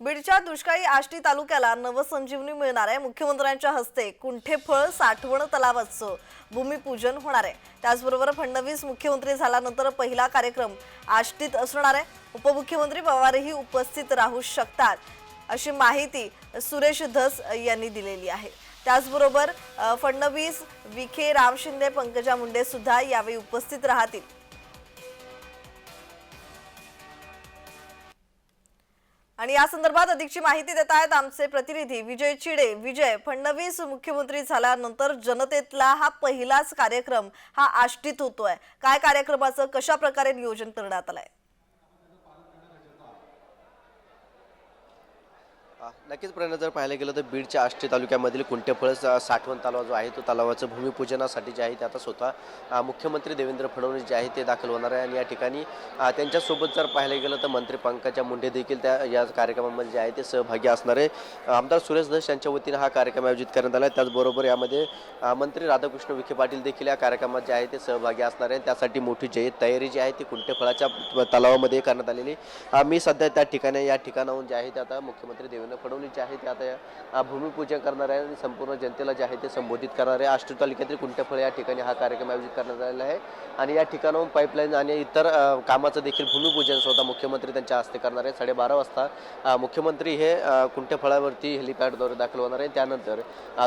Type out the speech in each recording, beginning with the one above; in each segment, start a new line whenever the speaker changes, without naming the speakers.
बीडच्या दुष्काळी आष्टी तालुक्याला नवसंजीवनी मिळणार आहे मुख्यमंत्र्यांच्या हस्ते कुंठेफळ साठवण तलावाचं भूमिपूजन होणार आहे. त्याचबरोबर फडणवीस मुख्यमंत्री झाल्यानंतर पहिला कार्यक्रम आष्टीत असणार आहे. उपमुख्यमंत्री पवारही उपस्थित राहू शकतात अशी माहिती सुरेश धस यांनी दिलेली आहे. त्याचबरोबर फडणवीस विखे राम शिंदे पंकजा मुंडे सुद्धा यावेळी उपस्थित राहतील. आणि या संदर्भात अधिकची माहिती देत आहेत आमचे प्रतिनिधी विजय चिडे. विजय फडणवीस मुख्यमंत्री झाल्यानंतर जनतेतला हा पहिलाच कार्यक्रम हा आष्टीत होतोय. काय कार्यक्रमाचं कशा प्रकारे नियोजन करण्यात आलंय?
नक्कीच प्रणय जर पाहायला गेलं तर बीडच्या आष्टी तालुक्यामधील कुंटेफळ साठवण तलाव जो आहे तो तलावाचं भूमिपूजनासाठी जे आहे ते आता स्वतः मुख्यमंत्री देवेंद्र फडणवीस जे आहे ते दाखल होणार आहे. आणि या ठिकाणी त्यांच्यासोबत जर पाहायला गेलं तर मंत्री पंकजा मुंडे देखील त्या या कार्यक्रमामध्ये जे आहे ते सहभागी असणार आहे. आमदार सुरेश धस यांच्या वतीनं हा कार्यक्रम आयोजित करण्यात आला आहे. त्याचबरोबर यामध्ये मंत्री राधाकृष्ण विखे पाटील देखील या कार्यक्रमात जे आहे ते सहभागी असणार आहे. त्यासाठी मोठी जे तयारी जी आहे ती कुंटेफळाच्या तलावामध्ये करण्यात आलेली मी सध्या त्या ठिकाणी या ठिकाणाहून जे आहे ते आता मुख्यमंत्री देवेंद्र फडणवीस जे आहे ते आता या, भूमिपूजन करणार आहे आणि संपूर्ण जनतेला जे आहे ते संबोधित करणार आहे. आष्टी तालुक्यातील कुंटेफळ या ठिकाणी हा कार्यक्रम आयोजित करण्यात आलेला आहे. आणि या ठिकाणाहून पाईपलाईन आणि इतर कामाचं देखील भूमिपूजन स्वतः मुख्यमंत्री त्यांच्या हस्ते करणार आहे साडेबारा वाजता मुख्यमंत्री हे कुंठफळावरती हेलिपॅडद्वारे दाखल होणार आहे त्यानंतर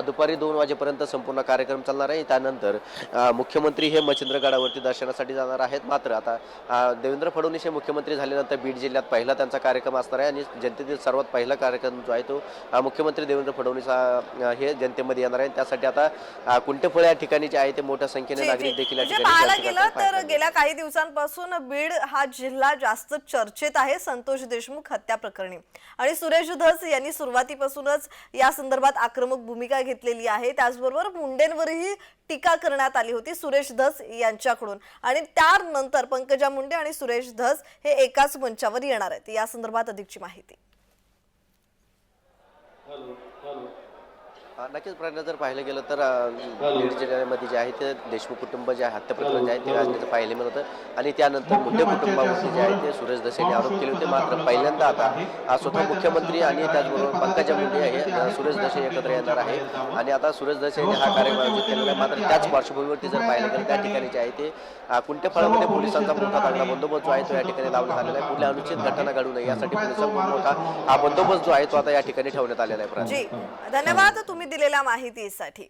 दुपारी दोन वाजेपर्यंत संपूर्ण कार्यक्रम चालणार आहे. त्यानंतर मुख्यमंत्री हे मच्छिंद्रगडावरती दर्शनासाठी जाणार आहेत. मात्र आता देवेंद्र फडणवीस हे मुख्यमंत्री झाल्यानंतर बीड जिल्ह्यात पहिला त्यांचा कार्यक्रम असणार आहे आणि जनतेतील सर्वात पहिला कार्यक्रम जो आहे तो मुख्यमंत्री देवेंद्र फडणवीस हे जनतेमध्ये येणार आहे त्यासाठी आता कुंटेफळ या ठिकाणी जे आहे ते मोठ्या संख्येने नागरिक. देखील
म्हणजे पाहायला गेलं तर. गेल्या काही दिवसांपासून बीड हा जिल्हा जास्त चर्चेत आहे. संतोष देशमुख हत्या प्रकरणी. आणि सुरेश धस यांनी सुरुवातीपासूनच या संदर्भात आक्रमक भूमिका घेतलेली आहे. त्याचबरोबर मुंडेंवरही टीका करण्यात आली होती सुरेश धस यांच्याकडून. आणि त्यानंतर पंकजा मुंडे आणि सुरेश धस हे एकाच मंचावर येणार आहेत. या संदर्भात अधिकची माहिती.
नक्कीच प्रयत्न जर पाहिलं गेलं तर बीड जिल्ह्यामध्ये जे आहे ते देशमुख कुटुंब जे आहे हत्या प्रकरण जे आहे ते गाजण्याचं पाहिले मिळत होतं. आणि त्यानंतर मुंडे कुटुंबावरती जे आहे ते सुरेश दस यांनी आरोप केले होते मात्र पहिल्यांदा आता स्वतः मुख्यमंत्री आणि त्याचबरोबर पंकजा मुंडे हे अ, सुरेश दस एकत्र येणार आहे. आणि आता सुरेश दस यांनी हा कार्यक्रम आयोजित केलेला आहे. मात्र त्याच पार्श्वभूमीवरती जर पाहिलं गेलं त्या ठिकाणी जे आहे ते कुंटेफळामध्ये पोलिसांचा मोठा चांगला बंदोबस्त जो आहे तो या ठिकाणी लावण्यात आलेला आहे. कुठल्या अनुचित घटना घडू नये यासाठी पोलिसांचा मोठा हा बंदोबस्त जो आहे तो आता या ठिकाणी ठेवण्यात आलेला आहे.
धन्यवाद. तुम्ही दिलेल्या माहितीसाठी.